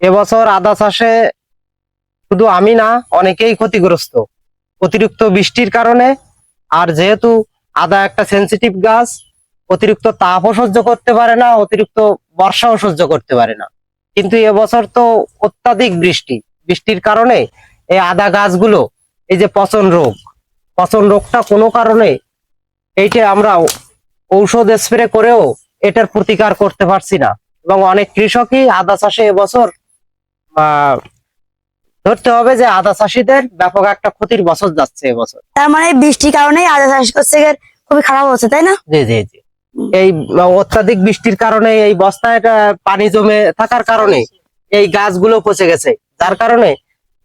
এবছর আদা চাষে শুধু আমি না, অনেকেই ক্ষতিগ্রস্ত। অতিরিক্ত বৃষ্টির কারণে, আর যেহেতু আদা একটা সেন্সিটিভ গাছ, অতিরিক্ত তাপও সহ্য করতে পারে না, অতিরিক্ত বর্ষাও সহ্য করতে পারে না। কিন্তু এবছর তো অত্যাধিক বৃষ্টি। বৃষ্টির কারণে এই আদা গাছগুলো, এই যে পচন রোগ, পচন রোগটা কোনো কারণে এইটা আমরা ঔষধ স্প্রে করেও এটার প্রতিকার করতে পারছি না। এবং অনেক কৃষকই আদা চাষে এবছর ধরতে হবে যে আদা চাষিদের ব্যাপক একটা ক্ষতির বছর যাচ্ছে এবছর। তার মানে বৃষ্টির কারণে আদা চাষ করছে খুবই খারাপ হচ্ছে তাই না? জি জি জি। এই অত্যাধিক বৃষ্টির কারণে এই বস্তায় পানি জমে থাকার কারণে এই গাছগুলো পচে গেছে। যার কারণে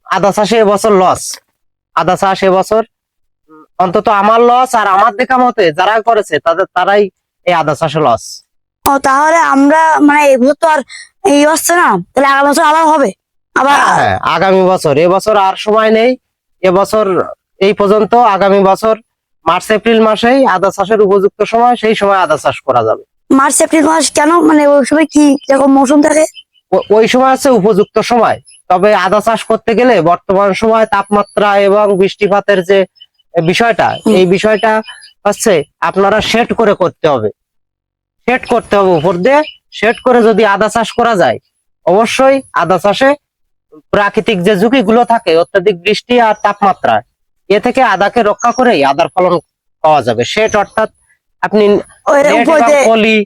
আদা চাষে এবছর লস আদা চাষ এবছর অন্তত আমার লস আর আমার দেখা মতে যারা করেছে তাদের তারাই এই আদা চাষে লস ও তাহলে আমরা মানে এবছর তো আর এই হচ্ছে না। তাহলে আগামী বছর আবার হবে? আবার হ্যাঁ আগামী বছর। এবছর আর সময় নেই। এবছর এই পর্যন্ত আগামী বছর মার্চ এপ্রিল মাসেই আদা চাষের উপযুক্ত সময় সেই সময় আদা চাষ করা যাবে। মার্চ এপ্রিল মাস কেন? মানে ওই সময় কি যখন মৌসুম থাকে? ওই সময় হচ্ছে উপযুক্ত সময়। তবে আদা চাষ করতে গেলে বর্তমান সময় তাপমাত্রা এবং বৃষ্টিপাতের যে বিষয়টা এই বিষয়টা হচ্ছে আপনারা সেট করে করতে হবে। সেট করতে হবে উপর দিয়ে। সেট করে যদি আদা চাষ করা যায় অবশ্যই আদা চাষে প্রাকৃতিক যে ঝুঁকিগুলো থাকে অত্যাধিক বৃষ্টি আর তাপমাত্রা এ থেকে আদাকে রক্ষা করেই আদার ফলন পাওয়া যাবে। সেট অর্থাৎ আপনি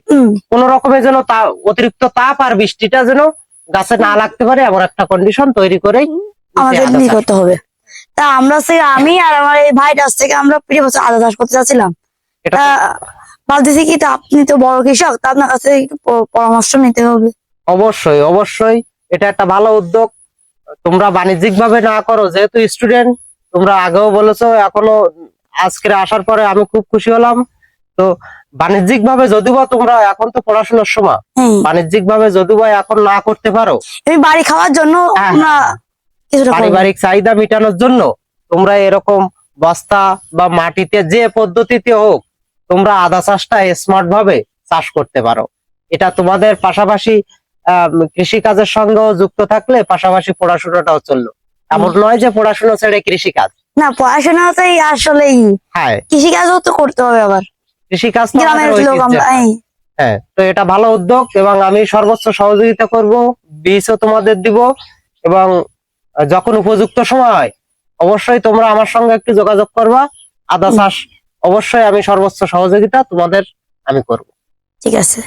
হুম, কোন রকমের যেন তা- অতিরিক্ত তাপ আর বৃষ্টিটা যেন গাছে না লাগতে পারে এমন একটা কন্ডিশন তৈরি করেই আমাদের করতে হবে। তা আমরা সে আমি আর আমার এই ভাই কাছ থেকে আমরা প্রিয় বছর আদা চাষ করতে চাচ্ছিলাম এটা ভাবতেছি কি তা আপনি তো বড় কৃষক তা আপনার কাছে একটু পরামর্শ নিতে হবে। অবশ্যই অবশ্যই। এটা একটা ভালো উদ্যোগ। তোমরা বাণিজ্যিক ভাবে না করো যেহেতু স্টুডেন্ট তোমরা আগেও বলেছ এখনও আজকে আসার পরে আমি খুব খুশি হলাম। তো বাণিজ্যিক ভাবে যদিও বা তোমরা এখন তো পড়াশোনার সময় হ্যাঁ বাণিজ্যিক ভাবে যদিও বা এখন না করতে পারো আমি বাড়ি খাওয়ার জন্য হ্যাঁ, করব। পারিবারিক চাহিদা মেটানোর জন্য তোমরা এরকম বস্তা বা মাটিতে যে পদ্ধতিতে হোক তোমরা আদা চাষটা স্মার্ট ভাবে চাষ করতে পারো। এটা তোমাদের পাশাপাশি কৃষি কাজের সঙ্গেও যুক্ত থাকলে পাশাপাশি পড়াশোনাটাও চলল। এমন নয় যে পড়াশোনা ছেড়ে কৃষি কাজ না পড়াশোনাটাই আসলেই হ্যাঁ। কৃষি কাজও তো করতে হবে আবার। কৃষি কাজ গ্রামের লোক আমরা এই, হ্যাঁ তো এটা ভালো উদ্যোগ এবং আমি সর্বোচ্চ সহযোগিতা করব বীজও তোমাদের দিব এবং যখন উপযুক্ত সময় হয় অবশ্যই তোমরা আমার সঙ্গে একটু যোগাযোগ করবা। আদা চাষ অবশ্যই আমি সর্বোচ্চ সহযোগিতা তোমাদের আমি করব। ঠিক আছে।